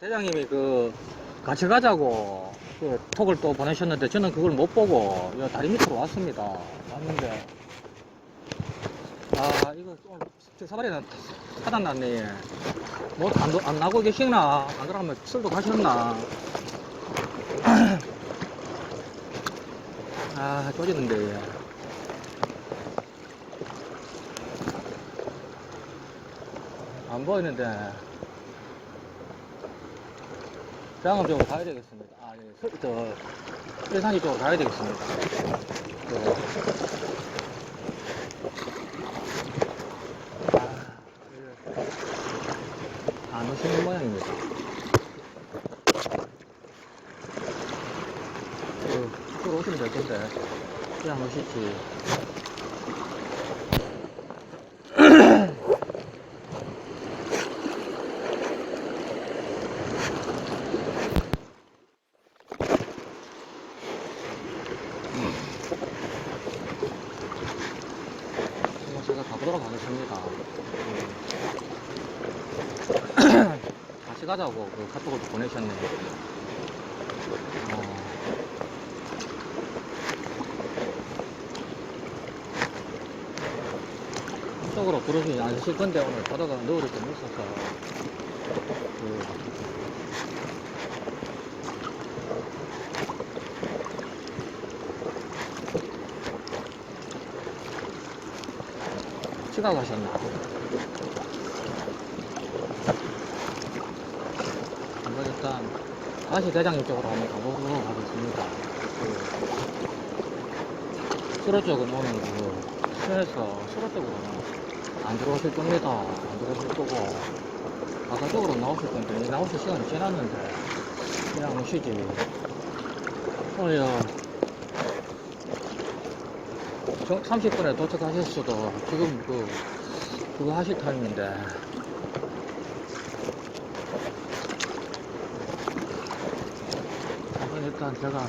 대장님이 그 같이 가자고 그 톡을 또 보내셨는데 저는 그걸 못 보고 여 다리 밑으로 왔습니다. 왔는데 아 이거 오늘 저 사발이나 하단 났네. 뭐안 안 나고 계시나? 안 그러면 술도 가셨나? 아 쪼지는데. 안 보이는데. 장암 쪽으로 가야 되겠습니다. 아, 예, 서, 저, 일산이 쪽으로 가야 되겠습니다. 그, 아, 안 오시는 모양입니다. 그, 이쪽으로 오시면 될 텐데, 그냥 오시지. 한번 제가 가보도록 하겠습니다. 음. 같이 가자고 그 카톡을 보내셨네. 어. 이쪽으로 부르시지 않으실 건데 오늘 바다가 너울이 좀 있어서 그 지각하셨나? 한번 일단 다시 대장님 쪽으로 한번 가보도록 하겠습니다. 그 수로 쪽은 오늘 그 수에서 수로 쪽으로는 안 들어오실 겁니다. 안 들어오실 거고 아까 쪽으로 나오실 건데 이미 나오실 시간이 지났는데 그냥 오시지. 오늘요 30분에 도착하셨어도 지금 그 그거 하실 타임인데 한번 일단 제가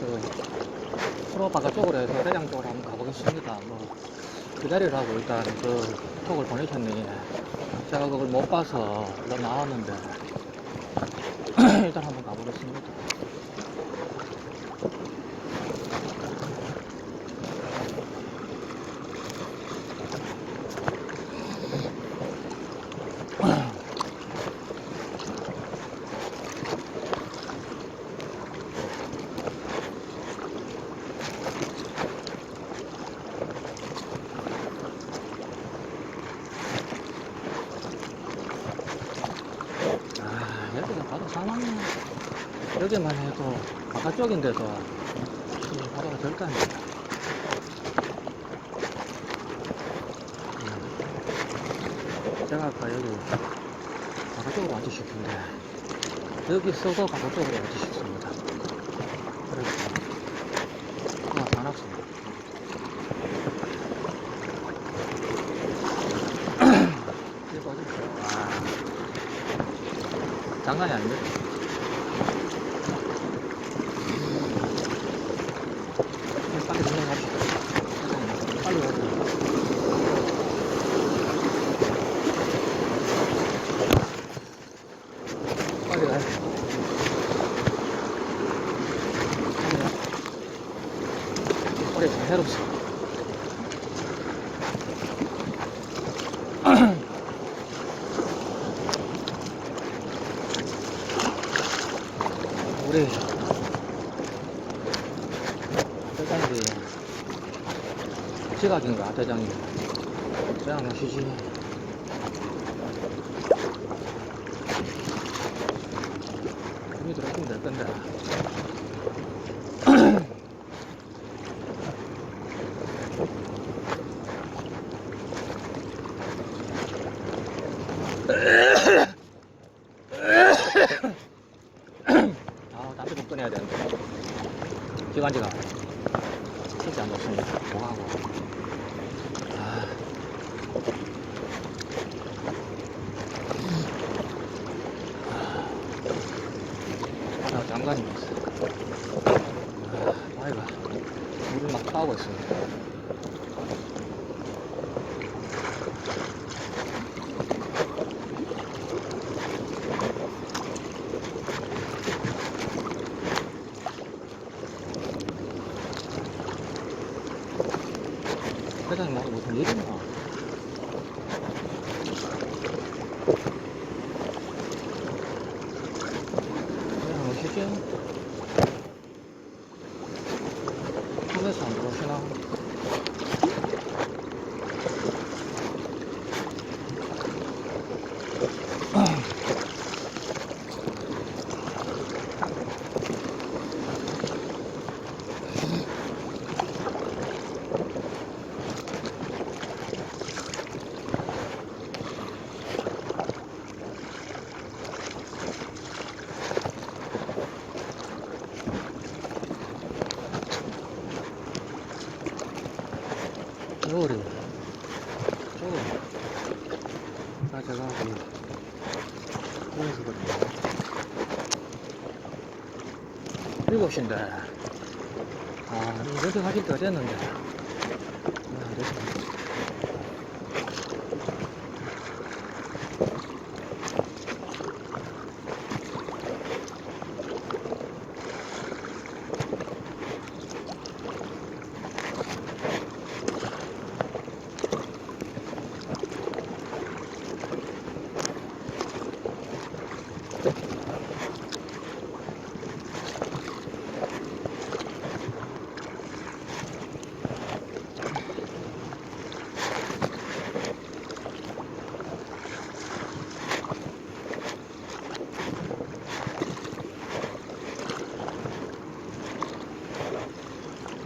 저 프로 바깥쪽으로 해서 대장 쪽으로 한번 가보겠습니다. 뭐 기다리라고 일단 그 톡을 보내셨니 제가 그걸 못 봐서 나왔는데 일단 한번 가보겠습니다. 아, 여기가 바로 사망이야. 여기만 해도 바깥쪽인데도 지금 바다가. 음. 제가 아까 여기 바깥쪽으로 앉기 싶은데 여기 서서 바깥쪽으로 앉기 싶습니다. 그래서 그냥 다 놨습니다. 이거 어딨어요? 와. 장난이 아닙니다. 빨리 진행합시다. 빨리 가자. 빨리 가야 돼. 빨리 잘 해롭소. 우리 대장이 지각인가 대장이. 대장 오시지. 힘이 들어오면 될 건데 아 담배 좀 꺼내야 되는데 기관지가 진짜 안 좋습니다 뭐하고 아. 아, 장관이 있어. 아, 아이가 물을 막 타고 있습니다. 대장님 오늘 무슨 일이나? 그냥 오시지? 꿈에서 안 들어오시나? 요리 저거 가져가고 여기서거든요 시인데 아 이렇게 가실 때 됐는데 아, 안 됐어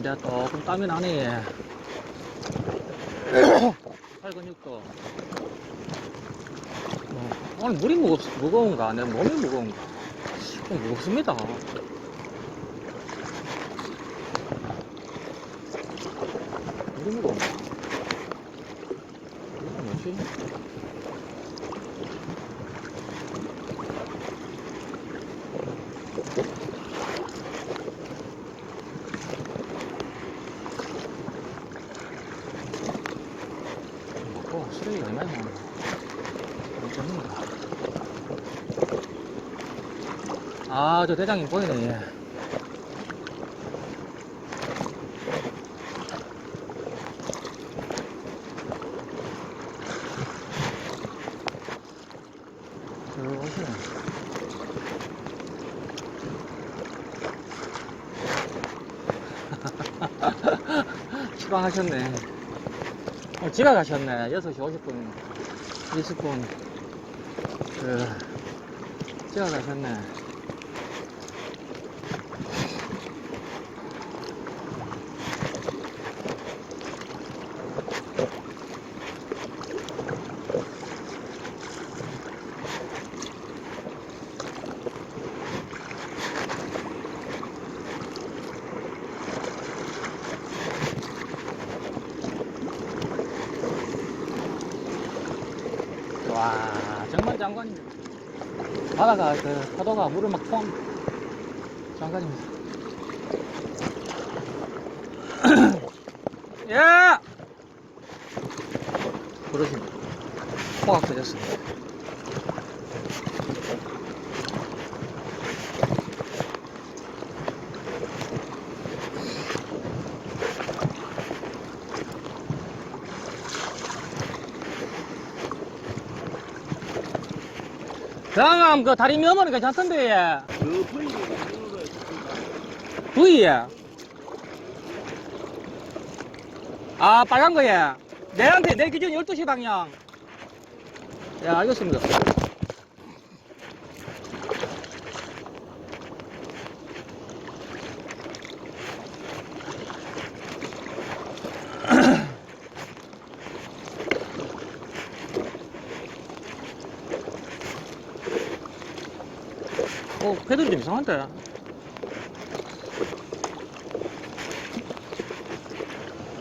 이제 조금 땀이 나네. 팔 근육도. 어, 오늘 물이 무겁, 무거운가? 내 몸이 무거운가? 좀 무겁습니다 물이 무거운가 이거 뭐지? 쓰레기 얼마나 엄청납니다 아저 대장님 보이네. 추방하셨네 어, 지나가셨네. 6시 50분, 20분. 그, 지나가셨네. 와, 정말 장관입니다. 바다가, 그, 파도가 물을 막 포함, 장관입니다. 야! 그러십니다. 터졌습니다. 경암 그 다리 면허는 괜찮던데, 예. 그 부위가 있는 거예요. 부위, 예. 아, 빨간 거, 예. 내한테, 내 기준 12시 방향. 예, 알겠습니다. 패들이 좀 이상한데.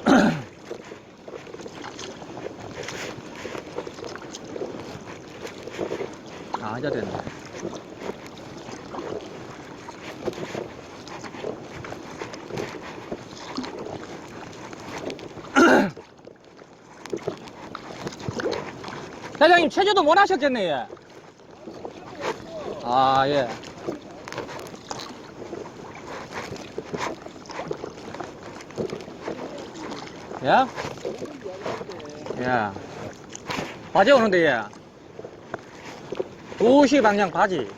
아, 이제 됐네. 사장님, 체조도 못 하셨겠네, 예. 아, 예. 예? 예. 바지 오는데, 예. 2시 방향 바지.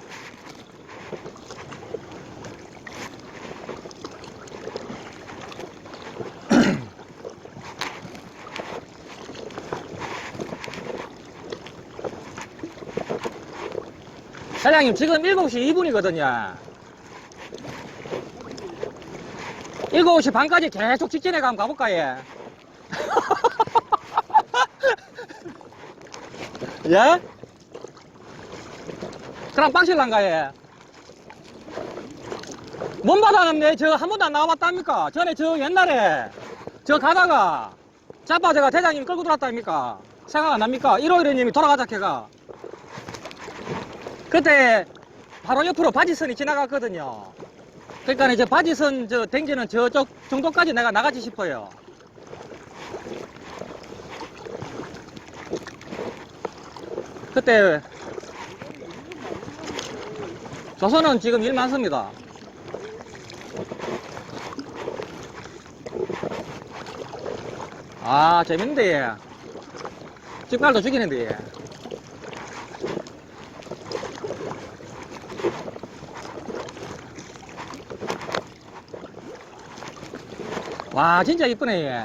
사장님, 지금 7시 2분이거든요. 7시 반까지 계속 직진해 가면 가볼까, 예? 예? 그럼 빵실란가, 예? 뭔 받아놨네? 저 한 번도 안 나와봤답니까? 전에 저 옛날에 저 가다가 자빠져가 대장님 끌고 들어왔다입니까? 생각 안 납니까? 1호일에 님이 돌아가자 캐가. 그때 바로 옆으로 바지선이 지나갔거든요. 그러니까 이제 바지선 저 댕기는 저쪽 정도까지 내가 나가지 싶어요. 그때 조선은 지금 일 많습니다. 아 재밌는데 얘. 집갈도 죽이는데 얘. 와 진짜 이쁘네 얘.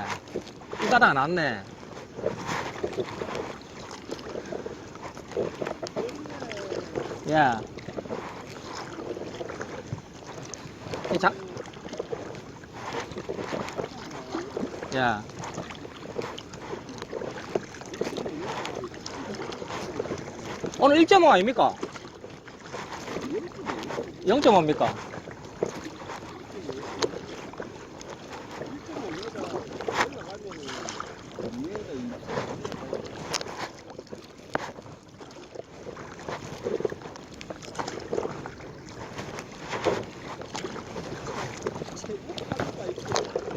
이 가다 안 왔네. 야. 이 자. 야. 오늘 1.5 아닙니까? 0.5입니까?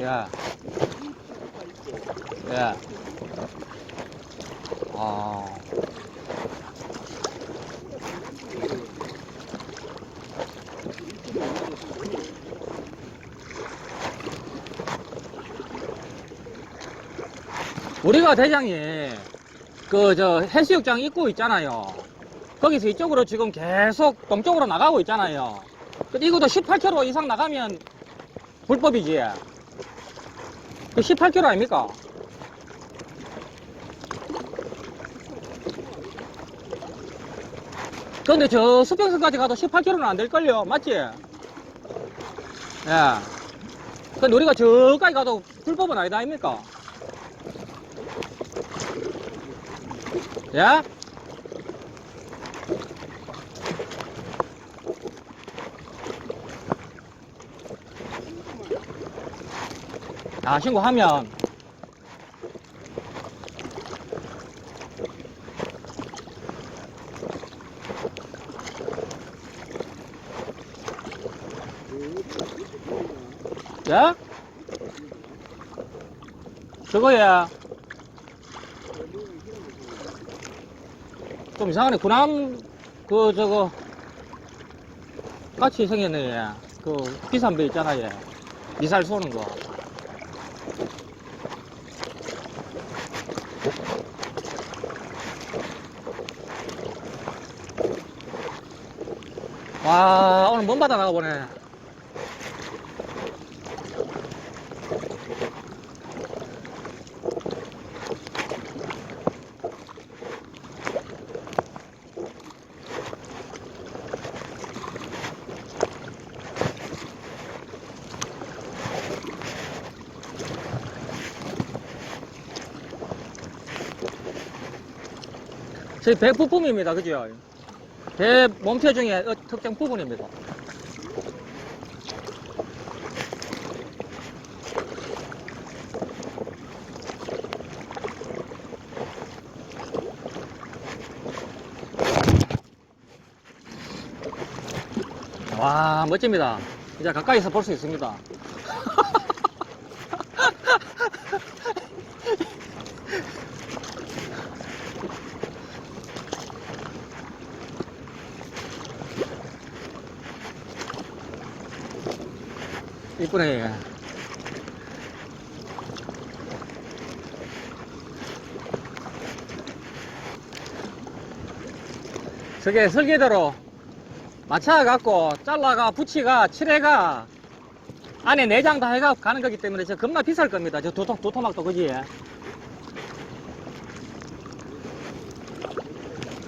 야. 야. 아. 우리가 대장이 그 저 해수욕장 입구 있잖아요. 거기서 이쪽으로 지금 계속 동쪽으로 나가고 있잖아요. 이것도 18km 이상 나가면 불법이지. 그 18km 아닙니까? 근데 저 수평선까지 가도 18km는 안 될걸요? 맞지? 예. 근데 우리가 저까지 가도 불법은 아니다 아닙니까? 예? 아, 신고하면. 예? 저거야. 좀 이상하네. 군함, 그, 저거, 같이 생겼네, 얘. 그, 비싼 배 있잖아, 얘. 미사일 쏘는 거. 와, 오늘 먼 바다 나가보네. 저희 배 부품입니다. 그죠? 배 몸체 중에 어- 특정 부분입니다. 와, 멋집니다. 이제 가까이서 볼 수 있습니다. 이쁘네. 저게 설계대로 맞춰갖고 잘라가 붙이가 칠해가 안에 내장 다 해가 가는 거기 때문에 저 겁나 비쌀 겁니다. 저 도토, 도토막도 그지?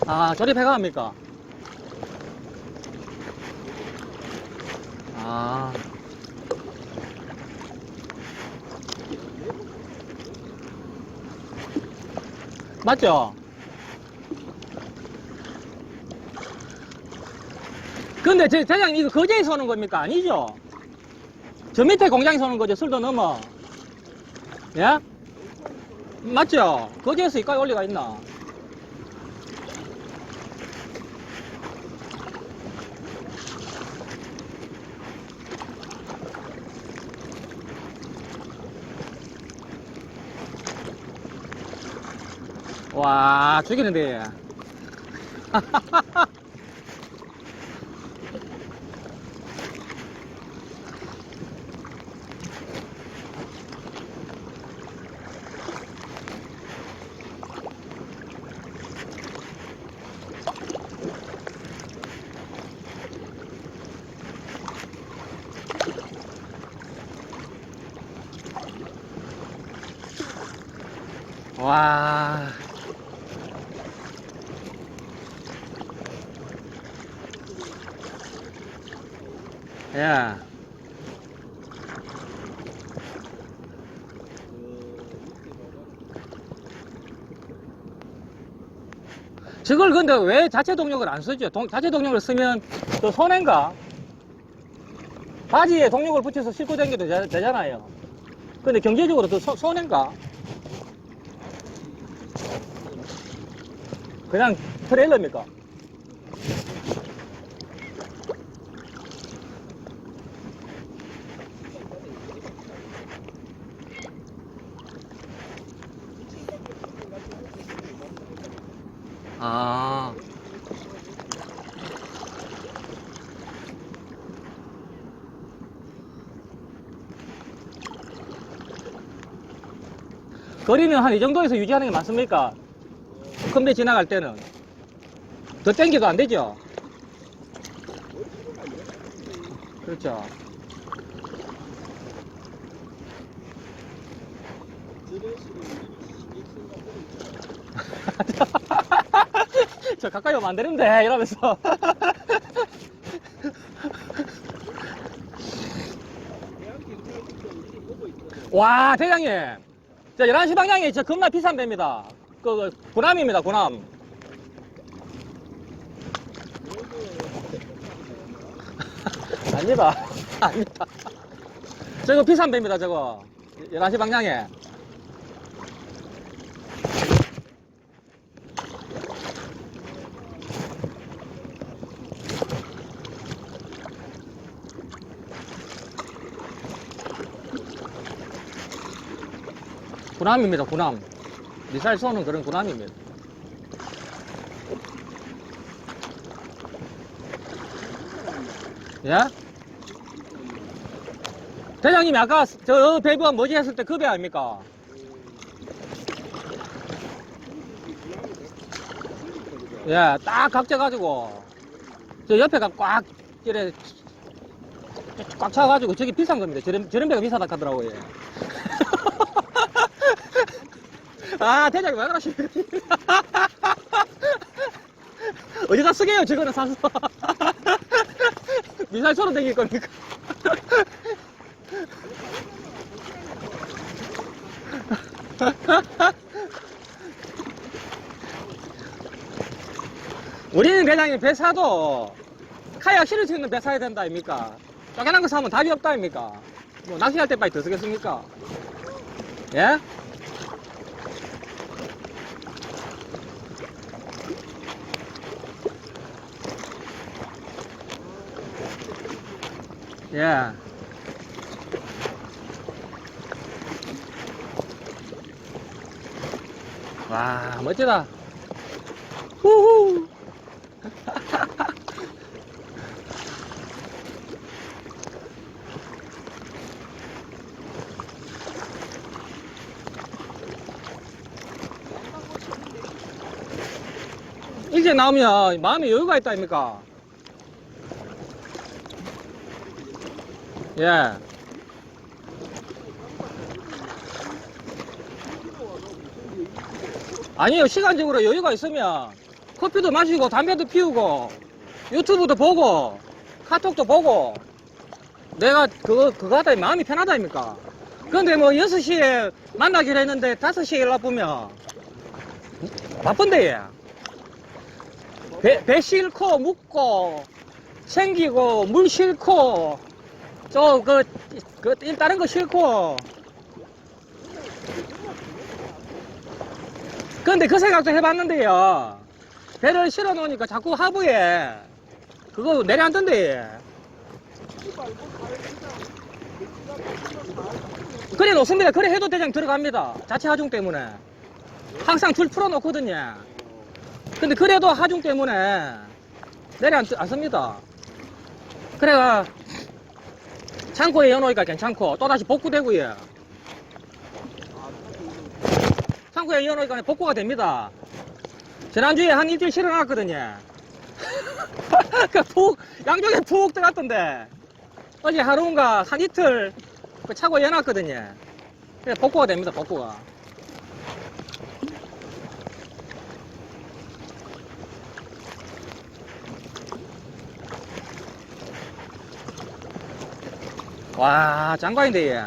아 조립해가 합니까? 아. 맞죠? 근데 저 대장님 이거 거제에서 오는 겁니까? 아니죠? 저 밑에 공장에서 오는 거죠? 술도 넘어. 예? 맞죠? 거제에서 이까지 올 리가 있나? 와, 죽이는데. 와. 예. 저걸 근데 왜 자체 동력을 안 쓰죠? 동- 자체 동력을 쓰면 또 손해인가? 바지에 동력을 붙여서 싣고 다녀도 되- 되잖아요. 근데 경제적으로 더 손- 손해인가? 그냥 트레일러입니까? 아. 거리는 한 이 정도에서 유지하는 게 맞습니까? 큰 배 지나갈 때는. 더 땡겨도 안 되죠? 그렇죠. 저 가까이 오면 안 되는데 이러면서. 와 대장님. 저 11시 방향에 저 겁나 비싼 배입니다. 그, 그 구남입니다 구남 아닙니다. 아닙니다. 저거 비싼 배입니다 저거. 11시 방향에 구남입니다, 구남. 미사일 쏘는 그런 구남입니다. 예? 대장님이 아까 저 배부가 뭐지 했을 때 그 배 아닙니까? 예, 딱 각져가지고, 저 옆에가 꽉, 이래, 꽉 차가지고 저기 비싼 겁니다. 저런, 저런 배가 비싸다 하더라고요. 예. 아, 대장님 왜 그러십니까? 어디다 쓰게요, 저거는 사서. 미사일 쏘러 다닐 겁니까? 우리는 대장님 배 사도 카약 실을 수 있는 배 사야 된다, 아닙니까? 쪼개난 거 사면 답이 없다, 아닙니까? 뭐, 낚시할 때 빨리 더 쓰겠습니까? 예? 예. 와, 멋지다. 후후. 이제 나오면 마음에 여유가 있다 아닙니까? 예. 아니요, 시간적으로 여유가 있으면 커피도 마시고 담배도 피우고 유튜브도 보고 카톡도 보고 내가 그거, 그거 하다 마음이 편하다 아닙니까? 근데 뭐 6시에 만나기로 했는데 5시에 연락 보면 바쁜데 얘. 배, 배 싣고 묵고 챙기고 물 싣고 저그 그, 일 다른 거 싣고. 근데 그 생각도 해봤는데요. 배를 실어 놓으니까 자꾸 하부에. 그거 내려앉던데. 얘. 그래 놓습니다. 그래 해도 대장 들어갑니다. 자체 하중 때문에. 항상 줄 풀어 놓거든요. 근데 그래도 하중 때문에 내려 안, 안 씁니다. 그래가 창고에 여놓으니까 괜찮고 또다시 복구되고요. 창고에 여놓으니까 복구가 됩니다. 지난주에 한 일주일 실어놨거든요. 그 푹, 양쪽에 푹 들어갔던데 어제 하루인가 한 이틀 그 차고에 여놨거든요. 복구가 됩니다, 복구가. 와, 장관인데, 얘.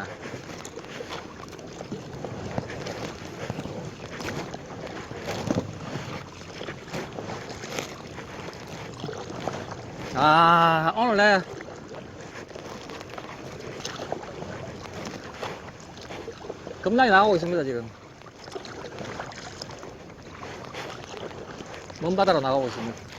아, 오늘 내 겁나게 나가고 있습니다, 지금. 먼 바다로 나가고 있습니다.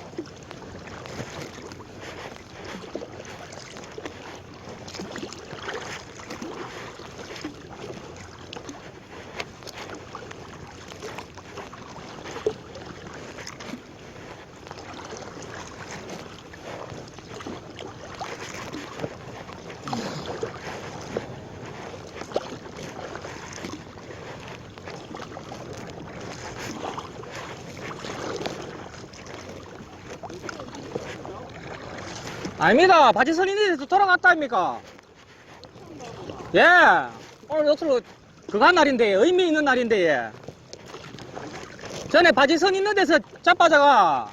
아닙니다. 바지 선인에서 돌아갔다 아닙니까? 예. 오늘 역수로 그거 한 날인데, 의미 있는 날인데, 예. 전에 바지 선 있는 데서 자빠져가,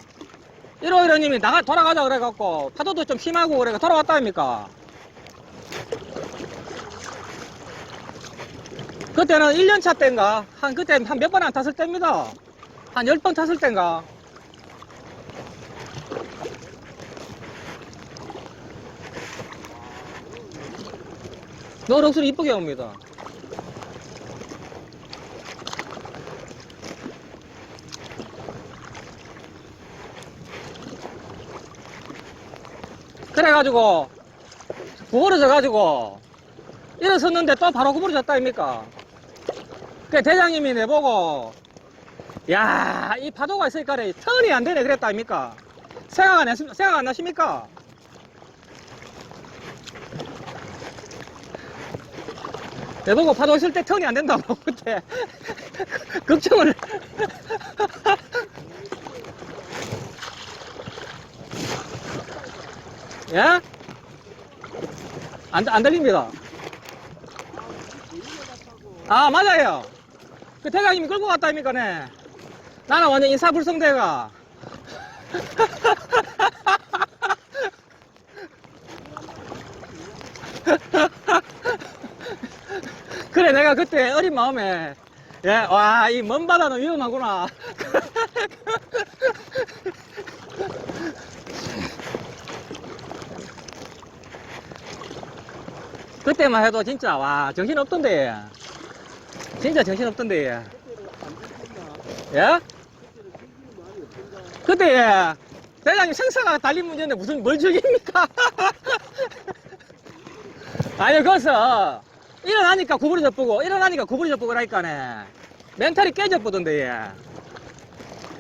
이러이러님이 나가, 돌아가자 그래갖고, 파도도 좀 심하고 그래가 돌아왔다 아닙니까? 그때는 1년차 때인가? 한, 그때 한 몇 번 안 탔을 때입니다. 한 10번 탔을 때인가? 너 럭스를 이쁘게 옵니다. 그래가지고 구부러져가지고 일어섰는데 또 바로 구부러졌다 아닙니까? 그 대장님이 내보고 야 이 파도가 있으니까 턴이 안 되네 그랬다 아닙니까? 생각 안, 했, 생각 안 나십니까? 내보고 파도 있을 때 턴이 안 된다고 그때. 걱정을. 예? 안, 안 들립니다. 아 맞아요. 그 대장님이 끌고 갔다 아닙니까 네? 나는 완전 인사불성대가 그래 내가 그때 어린 마음에 예, 와, 이 먼 바다는 위험하구나. 그때만 해도 진짜, 와, 정신 없던데. 진짜 정신 없던데. 예? 그때, 예. 대장님 생사가 달린 문제인데 무슨 뭘 죽입니까? 아니, 거기서 일어나니까 구부러져 보고, 일어나니까 구부러져 보고 라니까네. 멘탈이 깨져 보던데, 얘.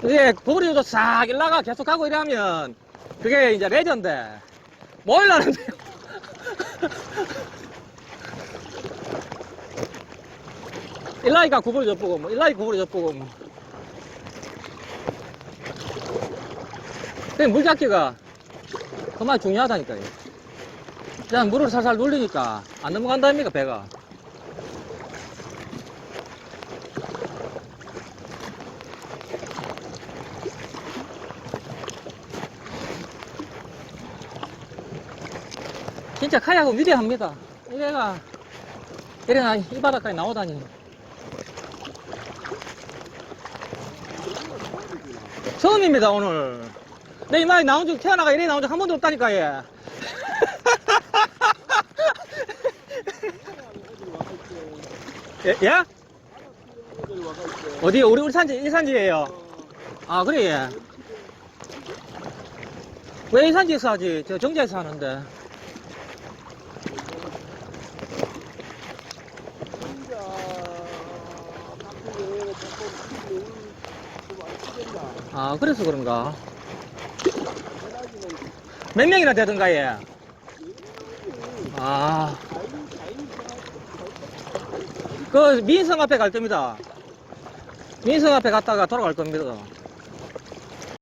이게 구부러져도 싹 일나가 계속 가고 이러면, 그게 이제 레전드. 뭐 일나는데요? 일라이가 구부러져 보고, 뭐, 일라이 구부러져 보고, 뭐. 그 물잡기가 그만 중요하다니까요. 그냥 물을 살살 눌리니까 안 넘어간다니까, 배가. 진짜 카약은 위대합니다. 이래가, 이래나 이 바닥까지 나오다니. 처음입니다, 오늘. 내 이마에 나온 적, 태어나가 이래 나온 적 한 번도 없다니까, 얘. 예? 예? 어디, 우리, 우리 산지, 이 산지예요 아, 그래, 예. 왜이 산지에서 하지? 저 정자에서 하는데. 아, 그래서 그런가. 몇 명이나 되던가, 얘. 아, 그, 민성 앞에 갈 겁니다. 민성 앞에 갔다가 돌아갈 겁니다.